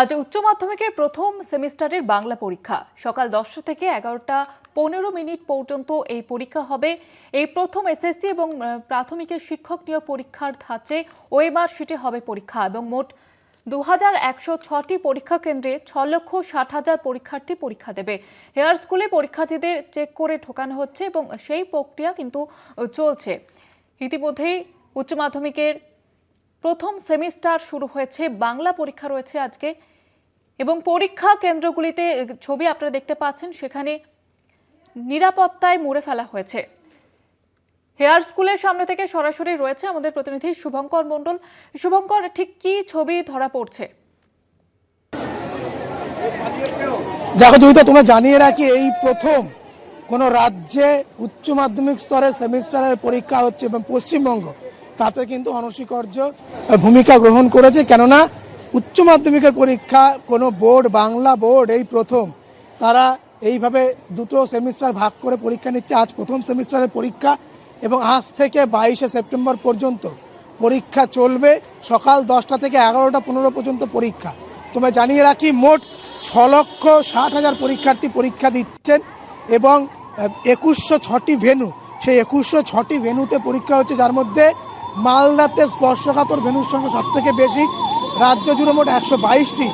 আজ উচ্চ মাধ্যমিকের প্রথম সেমিস্টারের বাংলা পরীক্ষা। সকাল দশটা থেকে এগারোটা পনেরো মিনিট পর্যন্ত এই পরীক্ষা হবে। এই প্রথম এসএসসি এবং প্রাথমিকের শিক্ষক নিয়োগ পরীক্ষার ধাঁচে ওএমআর শিটে হবে পরীক্ষা এবং মোট দু হাজার একশো ছটি পরীক্ষা কেন্দ্রে ছ লক্ষ ষাট হাজার পরীক্ষার্থী পরীক্ষা দেবে। হেয়ার স্কুলে পরীক্ষার্থীদের চেক করে ঢোকানো হচ্ছে এবং সেই প্রক্রিয়া কিন্তু চলছে। ইতিমধ্যেই উচ্চ মাধ্যমিকের প্রথম সেমিস্টার শুরু হয়েছে, বাংলা পরীক্ষা রয়েছে আজকে এবং পরীক্ষা কেন্দ্রগুলিতে ছবি আপনারা দেখতে পাচ্ছেন, সেখানে নিরাপত্তায় মুড়ে ফেলা হয়েছে। হেয়ার স্কুলের সামনে থেকে সরাসরি রয়েছে আমাদের প্রতিনিধি শুভঙ্কর মণ্ডল। শুভঙ্কর, ঠিক কি ছবি ধরা পড়ছে? দেখো জয়িতা তোমরা জানিয়ে রাখি, এই প্রথম কোন রাজ্যে উচ্চ মাধ্যমিক স্তরে সেমিস্টারের পরীক্ষা হচ্ছে এবং পশ্চিমবঙ্গ। তাতে কিন্তু অনস্বীকার্য ভূমিকা গ্রহণ করেছে, কেননা উচ্চ মাধ্যমিকের পরীক্ষা কোনো বোর্ড, বাংলা বোর্ড, এই প্রথম, তারা এইভাবে দুটো সেমিস্টার ভাগ করে পরীক্ষা নিচ্ছে। আজ প্রথম সেমিস্টারের পরীক্ষা এবং আজ থেকে বাইশে সেপ্টেম্বর পর্যন্ত পরীক্ষা চলবে। সকাল দশটা থেকে এগারোটা পনেরো পর্যন্ত পরীক্ষা। তোমায় জানিয়ে রাখি, মোট ছ লক্ষ ষাট হাজার পরীক্ষার্থী পরীক্ষা দিচ্ছেন এবং একুশশো ছটি ভেনু, সেই একুশশো ছটি ভেনুতে পরীক্ষা হচ্ছে, যার মধ্যে মালদাতে স্পর্শকাতর ভেনুর সংখ্যা সব থেকে বেশি রাজ্য জুড়ে মোট একশো বাইশটি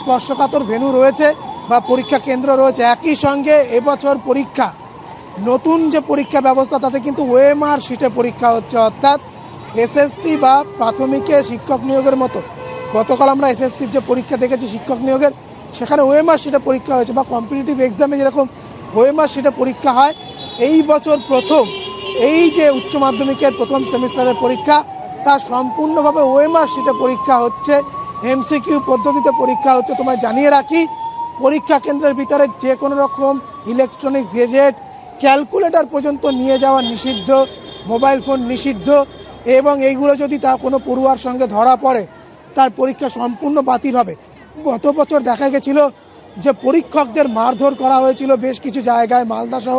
স্পর্শকাতর ভেনু রয়েছে বা পরীক্ষা কেন্দ্র রয়েছে। একই সঙ্গে এবছর পরীক্ষা, নতুন যে পরীক্ষা ব্যবস্থা, তাতে কিন্তু ওএমআর শিটে পরীক্ষা হচ্ছে। অর্থাৎ এসএসসি বা প্রাথমিকে শিক্ষক নিয়োগের মতো। গতকাল আমরা এসএসসির যে পরীক্ষা দেখেছি শিক্ষক নিয়োগের, সেখানে ওএমআর শিটে পরীক্ষা হয়েছে বা কম্পিটিটিভ এক্সামে যেরকম ওএমআর শিটে পরীক্ষা হয়, এই বছর প্রথম এই যে উচ্চ মাধ্যমিকের প্রথম সেমিস্টারের পরীক্ষা, তা সম্পূর্ণভাবে ওএমআর শিটে পরীক্ষা হচ্ছে এমসিকিউ পদ্ধতিতে পরীক্ষা হচ্ছে, তোমায় জানিয়ে রাখি, পরীক্ষা কেন্দ্রের ভিতরে যে কোনো রকম ইলেকট্রনিক গেজেট ক্যালকুলেটর পর্যন্ত নিয়ে যাওয়া নিষিদ্ধ মোবাইল ফোন নিষিদ্ধ, এবং এইগুলো যদি তা কোনো পড়ুয়ার সঙ্গে ধরা পড়ে, তার পরীক্ষা সম্পূর্ণ বাতিল হবে। গত বছর দেখা গেছিল যে পরীক্ষকদের মারধর করা হয়েছিল বেশ কিছু জায়গায় মালদাসহ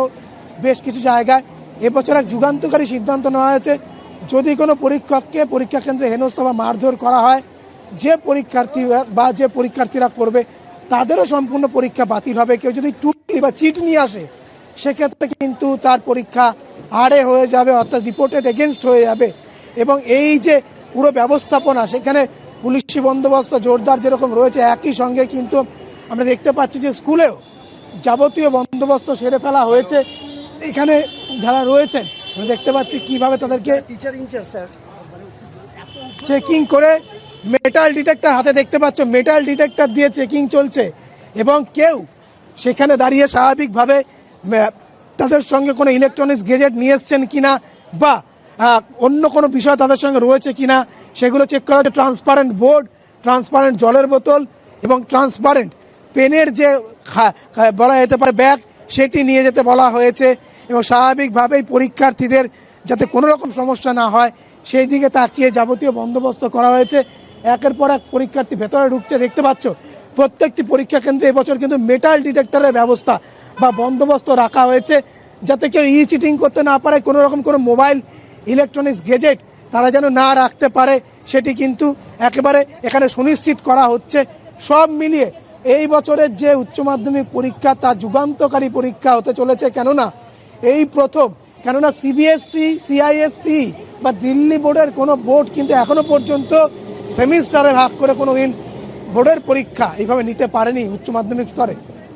বেশ কিছু জায়গায়। এবছর এক যুগান্তকারী সিদ্ধান্ত নেওয়া হয়েছে। যদি কোনো পরীক্ষককে পরীক্ষা কেন্দ্রে হেনস্থা বা মারধর করা হয়, যে পরীক্ষার্থীরা বা যে পরীক্ষার্থীরা করবে, তাদেরও সম্পূর্ণ পরীক্ষা বাতিল হবে। কেউ যদি টুকলি বা চিট নিয়ে আসে, সেক্ষেত্রে কিন্তু তার পরীক্ষা আড়ে হয়ে যাবে, অর্থাৎ রিপোর্টেড এগেনস্ট হয়ে যাবে। এবং এই যে পুরো ব্যবস্থাপনা, সেখানে পুলিশি বন্দোবস্ত জোরদার যেরকম রয়েছে, একই সঙ্গে কিন্তু আমরা দেখতে পাচ্ছি যে স্কুলেও যাবতীয় বন্দোবস্ত সেরে ফেলা হয়েছে। এখানে যারা রয়েছেন আমরা দেখতে পাচ্ছি কীভাবে তাদেরকে টিচার ইনচার্জ স্যার চেকিং করে মেটাল ডিটেক্টর হাতে দেখতে পাচ্ছ মেটাল ডিটেক্টর দিয়ে চেকিং চলছে এবং কেউ সেখানে দাঁড়িয়ে স্বাভাবিকভাবে তাদের সঙ্গে কোনো ইলেকট্রনিক্স গেজেট নিয়ে এসছেন কিনা বা অন্য কোনো বিষয় তাদের সঙ্গে রয়েছে কিনা সেগুলো চেক করা হচ্ছে। ট্রান্সপারেন্ট বোর্ড ট্রান্সপারেন্ট জলের বোতল এবং ট্রান্সপারেন্ট পেনের যে বলা যেতে পারে ব্যাগ সেটি নিয়ে যেতে বলা হয়েছে। এবং স্বাভাবিকভাবেই পরীক্ষার্থীদের যাতে কোনো রকম সমস্যা না হয়, সেই দিকে তাকিয়ে যাবতীয় বন্দোবস্ত করা হয়েছে। একের পর এক পরীক্ষার্থী ভেতরে ঢুকছে, দেখতে পাচ্ছ? প্রত্যেকটি পরীক্ষা কেন্দ্রে এবছর কিন্তু মেটাল ডিটেক্টরের ব্যবস্থা বা বন্দোবস্ত রাখা হয়েছে। যাতে কেউ ই চিটিং করতে না পারে, কোনো রকম কোনো মোবাইল ইলেকট্রনিক্স গেজেট তারা যেন না রাখতে পারে, সেটি কিন্তু একেবারে এখানে সুনিশ্চিত করা হচ্ছে। সব মিলিয়ে এই বছরের যে উচ্চ মাধ্যমিক পরীক্ষা, তা যুগান্তকারী পরীক্ষা হতে চলেছে। কেননা এই প্রথম। কেননা সিবিএসসি সিআইএসসি বা দিল্লি বোর্ডের কোনো বোর্ড কিন্তু এখনও পর্যন্ত সেমিস্টারে ভাগ করে কোনো দিন বোর্ডের পরীক্ষা এইভাবে নিতে পারেনি উচ্চ মাধ্যমিক স্তরে।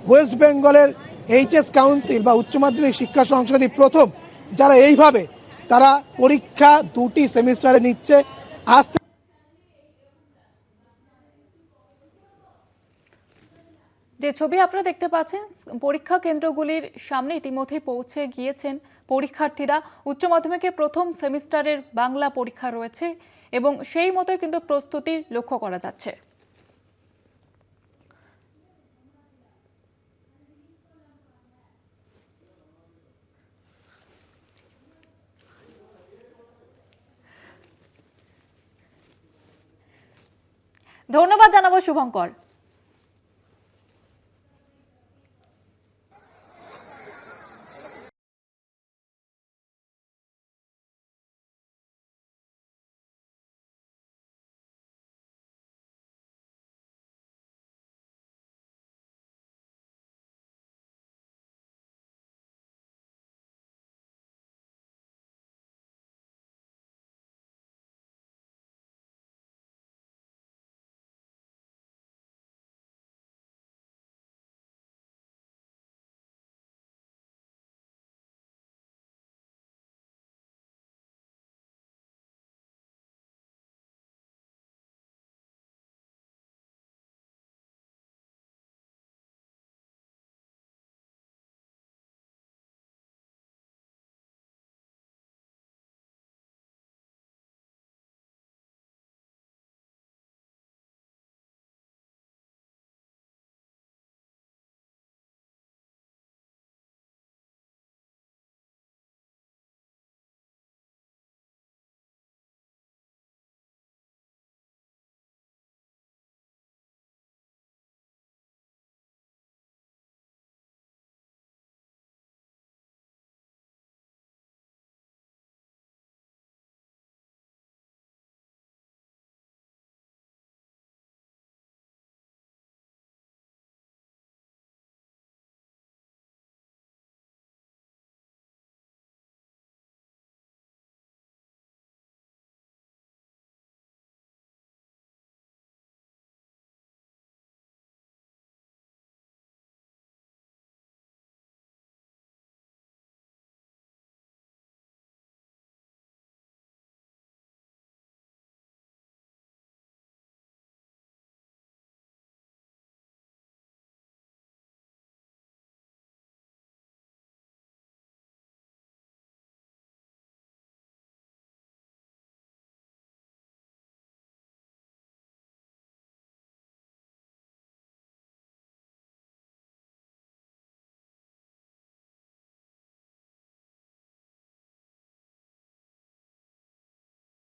ওয়েস্ট বেঙ্গলের এইচএস কাউন্সিল বা উচ্চ মাধ্যমিক শিক্ষা সংসদই প্রথম। যারা এইভাবে তারা পরীক্ষা দুটি সেমিস্টারে নিচ্ছে। আজ যে ছবি আপনারা দেখতে পাচ্ছেন পরীক্ষা কেন্দ্রগুলির সামনে ইতিমধ্যেই পৌঁছে গিয়েছেন পরীক্ষার্থীরা। উচ্চ মাধ্যমিকে প্রথম সেমিস্টারের বাংলা পরীক্ষা রয়েছে এবং সেই মতোই কিন্তু প্রস্তুতি লক্ষ্য করা যাচ্ছে। ধন্যবাদ জানাব শুভঙ্কর।